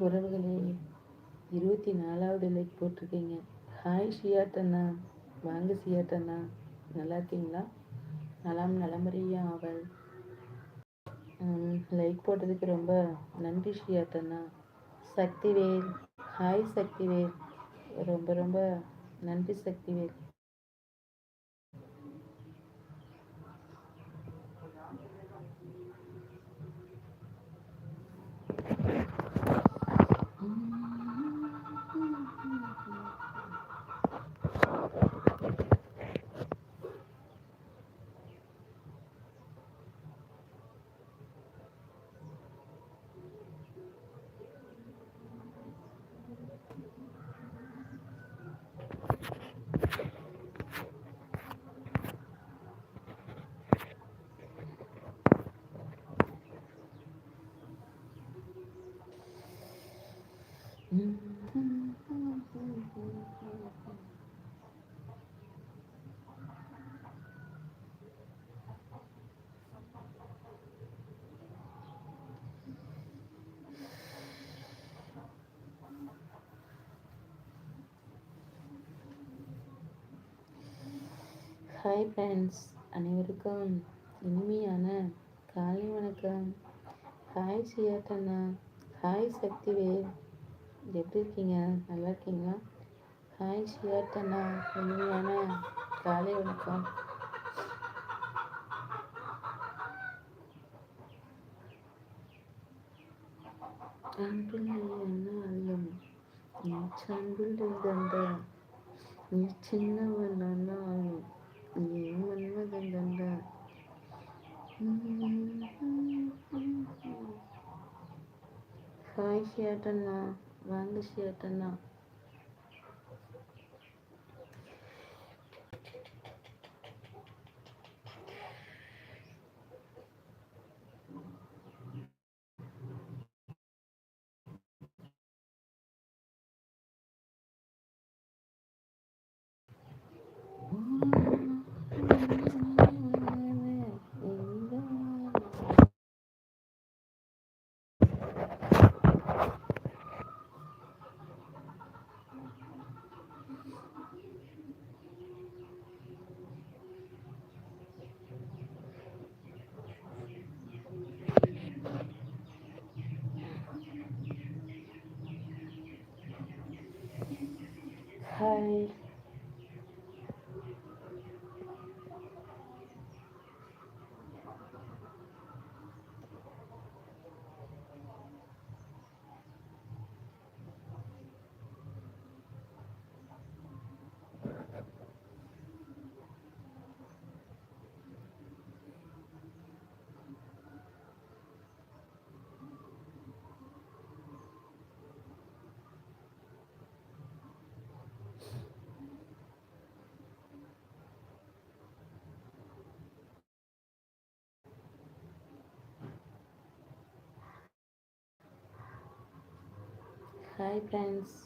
உறவுகளே இருபத்தி நாலாவது லைக் போட்டிருக்கீங்க. ஹாய் ஷியாட்டண்ணா வாங்க ஷியாட்டண்ணா நல்லா இருக்கீங்களா? நலம் நலமறியா அவள். லைக் போட்டதுக்கு ரொம்ப நன்றி ஷியாட்டண்ணா சக்திவேல். ஹாய் சக்திவேல். ரொம்ப ரொம்ப நன்றி சக்திவேல். ஹாய் ஃப்ரெண்ட்ஸ் அனைவருக்கும் இனிமையான காலை வணக்கம். ஹாய் சியாட்டண்ணா ஹாய் சக்திவேல். எப்படி இருக்கீங்க? நல்லா இருக்கீங்களா? ஹாய் சியாட்டண்ணா இனிமையான காலை வணக்கம். அன்புள்ள என்ன அல்லம். நீ சன்பில் நீ சின்னவன் ஆனாலும் ஹாய் ஷியாட்டண்ணா வாங்க ஷியாட்டண்ணா Hi friends.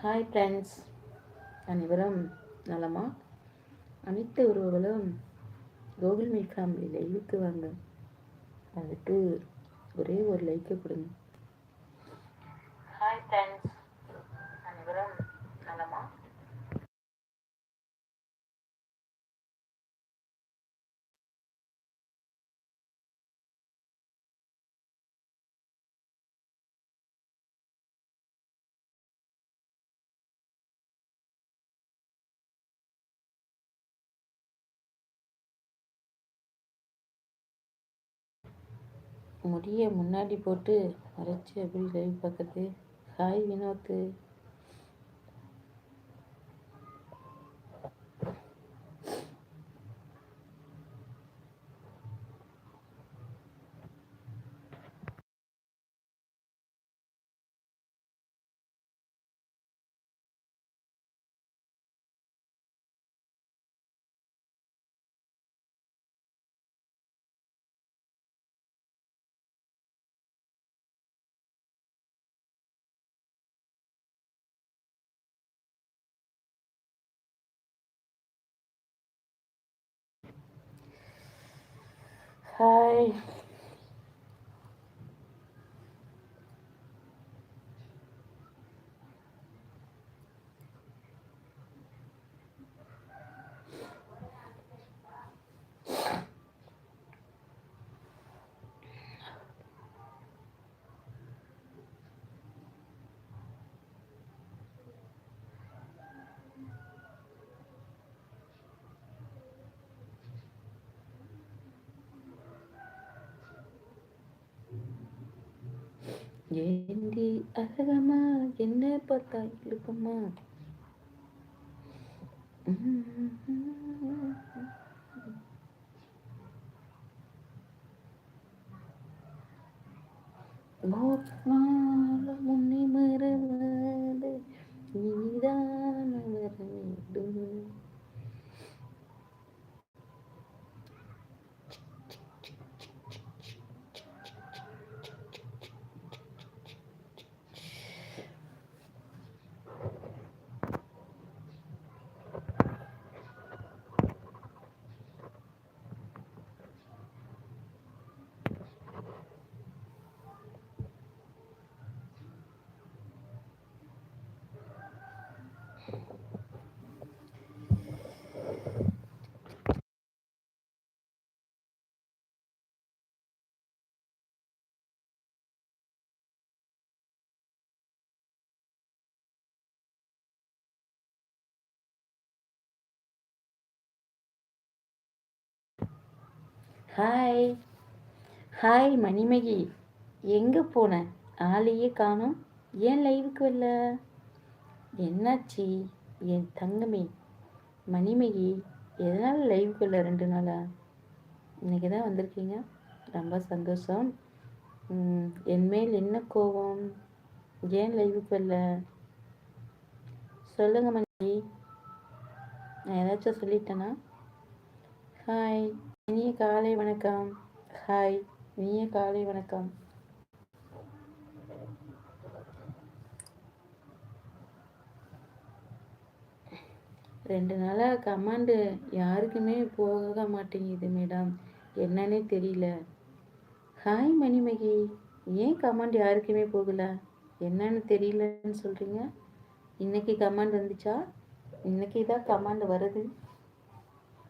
ஹாய் ஃப்ரெண்ட்ஸ் அனைவரும் நலமா? அனைத்து உறவுகளும் கோகுல் மீ ஃபேமிலி லைவுக்கு வாங்க அதுக்கு ஒரே ஒரு லைக்கை கொடுங்க. ஹாய் ஃப்ரெண்ட்ஸ் முடியை முன்னாடி போட்டு மறைச்சி அப்படி லைவ் பார்க்குறது. ஹாய் வினோத்து. ஹாய் ஏந்தி அழகம்மா? என்ன பார்த்தா இழுக்கம்மா. Hi hi மணிமகி. எங்கே போன? ஆளையே காணும். ஏன் லைவுக்கு வரல? என்னாச்சு? என் தங்கமே. மணிமகி எதனால் லைவுக்கு வரல ரெண்டு நாளா? இன்றைக்கி தான் வந்திருக்கீங்க. ரொம்ப சந்தோஷம். என்மேல் என்ன கோபம்? ஏன் லைவுக்கு வரல? சொல்லுங்கள் மணி நான் ஏதாச்சும் சொல்லிட்டேனா? ஹாய் இனிய காலை வணக்கம். ஹாய் இனிய காலை வணக்கம். ரெண்டு நாளாக கமாண்டு யாருக்குமே போக மாட்டேங்குது மேடம். என்னன்னே தெரியல. ஹாய் மணிமகி. ஏன் கமாண்ட் யாருக்குமே போகல? என்னன்னு தெரியலன்னு சொல்கிறீங்க இன்னைக்கு கமாண்ட் வந்துச்சா? இன்னைக்கு தான் கமாண்ட் வருது.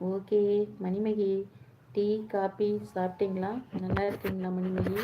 ஓகே மணிமகி. டீ காபி சாப்பிட்டீங்களா? நல்லா இருக்கீங்களா மணிமகி?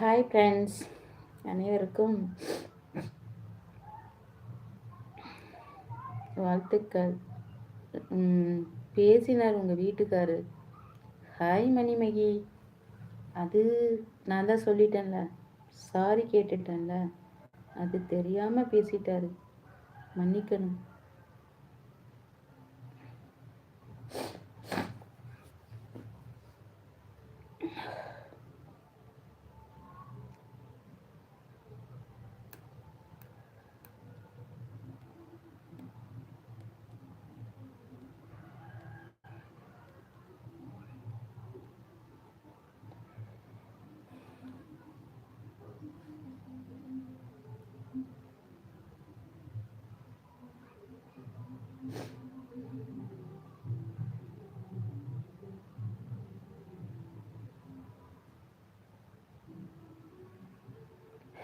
ஹாய் ஃப்ரெண்ட்ஸ் அனைவருக்கும் வாழ்த்துக்கள். பேசினார் உங்கள் வீட்டுக்காரர் ஹாய் மணிமகி. அது நான் தான் சொல்லிட்டேன்ல. சாரி கேட்டுட்டேன்ல. அது தெரியாமல் பேசிட்டாரு. மன்னிக்கணும்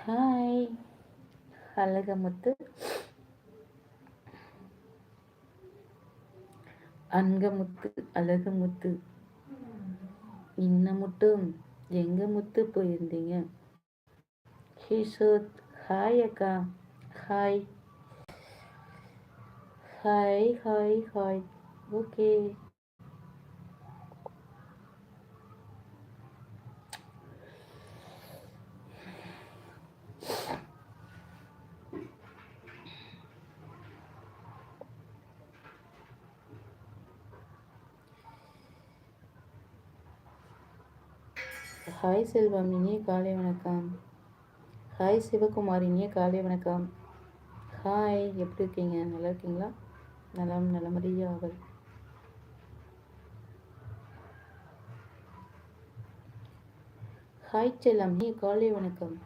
ஹாய் அழகமுத்து அன்கமுத்து அழகுமுத்து. இன்னமுட்டும் எங்க முத்து போயிருந்தீங்க? கிஷோத் ஹாய் அக்கா. Hi hi hi hi okay hi Selvam இனிய காலை வணக்கம். ஹாய் சிவகுமார் இனிய காலை வணக்கம். ஹாய் எப்படி இருக்கீங்க? நல்லா இருக்கீங்களா? நலம் நலமறிய அவள் ஹாய் செல்லம் இனிய காலை வணக்கம்.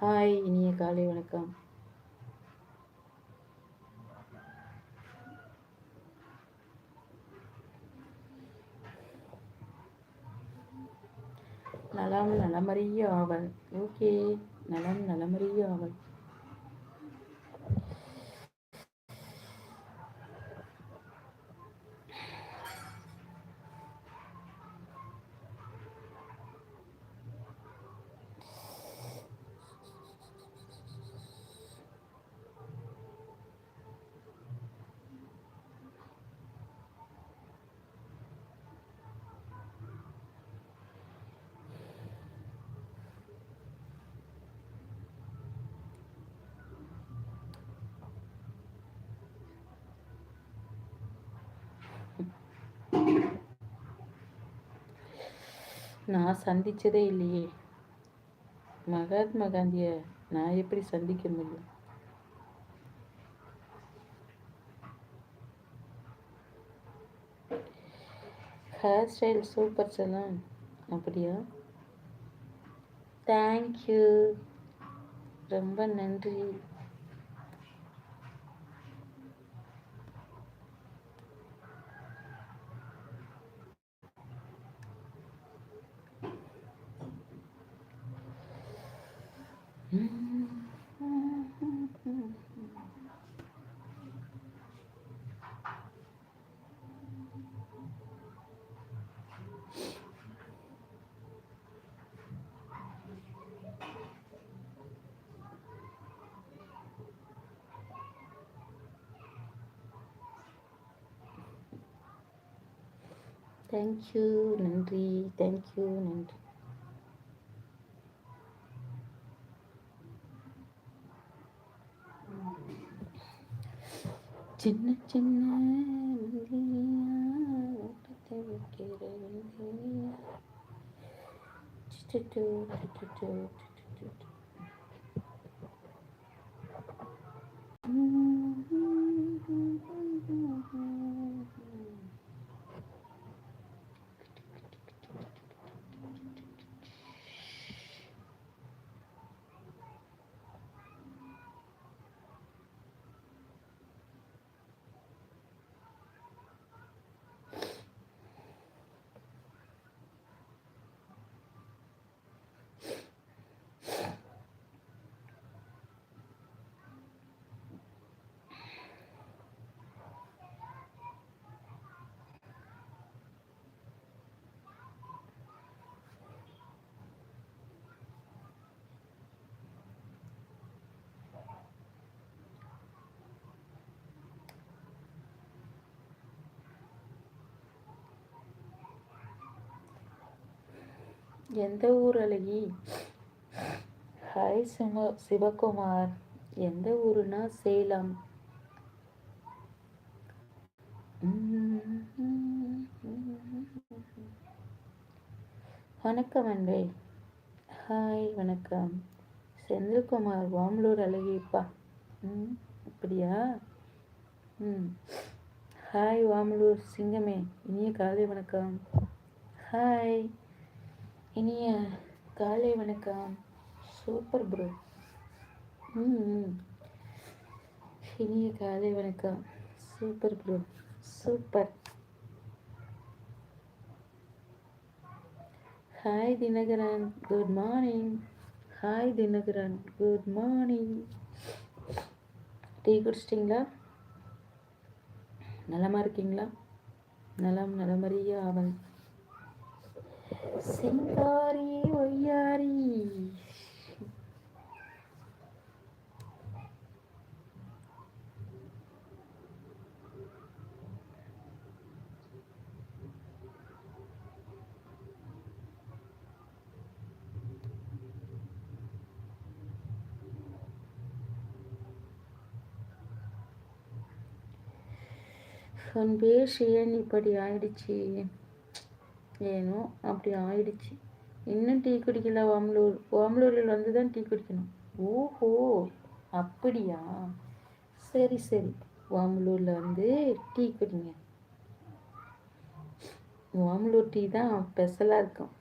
ஹாய் இனிய காலை வணக்கம். நலம் நலமறிய ஆவல் ஓகே. நலம் நலமறிய ஆவல் நான் சந்தித்ததே இல்லையே. மகாத்மா காந்தியை நான் எப்படி சந்திக்க முடியும்? ஹேர் ஸ்டைல் சூப்பர் செல்லம் அப்படியா? தேங்க்யூ ரொம்ப நன்றி. தேங்க்யூ நன்றி. தேங்க்யூ நன்றி. சின்ன சின்ன மல்லிகையா, ஓட்டத்தை வைக்கிற எந்த ஊர் அழகி ஹாய் சிவ சிவகுமார். எந்த ஊருனா சேலம்? வணக்கம் அன்பே. ஹாய் வணக்கம். செந்தில்குமார் வாமலூர் அழகிப்பா. ம் அப்படியா? ம். ஹாய் வாமலூர் சிங்கமே. இனிய காலை வணக்கம். ஹாய். இனிய காலை வணக்கம். சூப்பர் ப்ரோ ம் இனிய காலை வணக்கம். Super bro super hi Dinakaran. Good morning hi Dinakaran. Good morning tea குடிச்சிட்டிங்களா? நலமாக இருக்கீங்களா? நலம் நலமறிய அவன் சிங்காரி ஒய்யாரி. அன்பே பேர் இப்படி ஆயிடுச்சு. ஏனோ அப்படி ஆயிடுச்சு. இன்னும் டீ குடிக்கல ஓமலூர் ஓமலூரில் வந்து தான் டீ குடிக்கணும். ஓஹோ அப்படியா? சரி சரி. ஓமலூரில் வந்து டீ குடிங்க. ஓமலூர் டீ தான் ஸ்பெஷலாக இருக்கும்.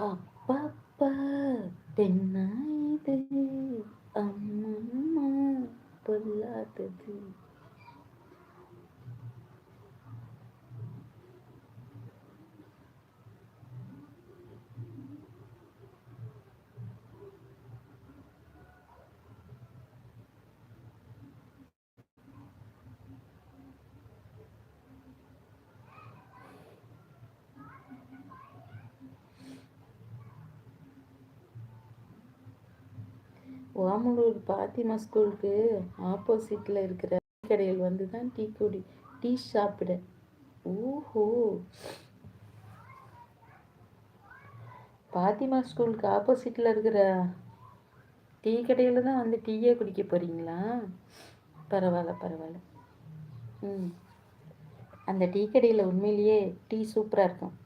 அப்பப்பா பெண்ணாயுது அம்மம்மா பொல்லாதது மாமலூர் பாத்திமா ஸ்கூலுக்கு ஆப்போசிட்டில் இருக்கிற கடையில் வந்து தான் டீ குடி டீ சாப்பிட. ஓஹோ. பாத்திமா ஸ்கூலுக்கு ஆப்போசிட்டில் இருக்கிற டீ கடையில் தான் வந்து டீயே குடிக்க போகிறீங்களா பரவாயில்ல பரவாயில்ல. ம். அந்த டீ கடையில் உண்மையிலேயே டீ சூப்பராக இருக்கும்.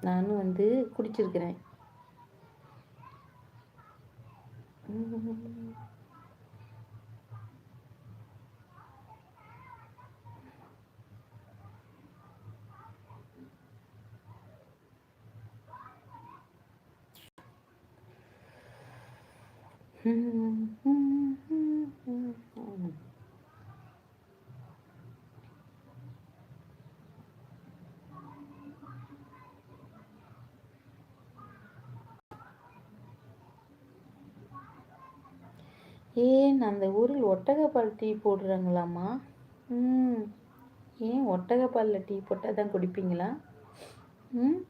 நானும் வந்து குடிச்சிருக்கிறேன். 음. 음. ஏன் அந்த ஊரில் ஒட்டகப்பால் டீ போடுறாங்களாம்மா? ம். ஏன் ஒட்டகப்பாலில் டீ போட்டால் தான் குடிப்பீங்களா? ம்.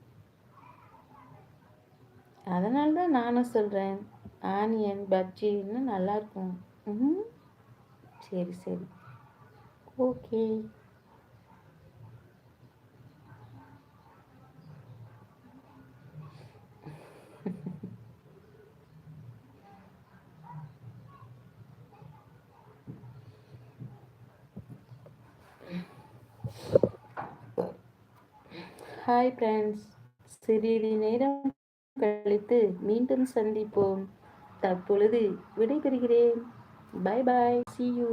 அதனால தான் நானும் சொல்கிறேன் ஆனியன் பஜ்ஜி இன்னும் நல்லாயிருக்கும். ம். சரி சரி. ஓகே. ஹாய் ஃப்ரெண்ட்ஸ் சிறிது நேரம் கழித்து மீண்டும் சந்திப்போம். தற்பொழுது விடைபெறுகிறேன். பாய் பாய் சி யூ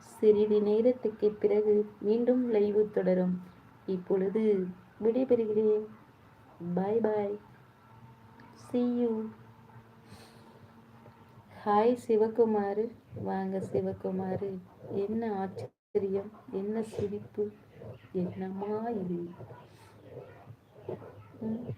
சிறிது நேரத்துக்கு பிறகு மீண்டும் லைவு தொடரும். இப்பொழுது விடைபெறுகிறேன். Bye bye see you hi Sivakumar. வாங்க சிவகுமார். என்ன ஆச்சரியம்? என்ன சிரிப்பு? என்னம்மா இது? 嗯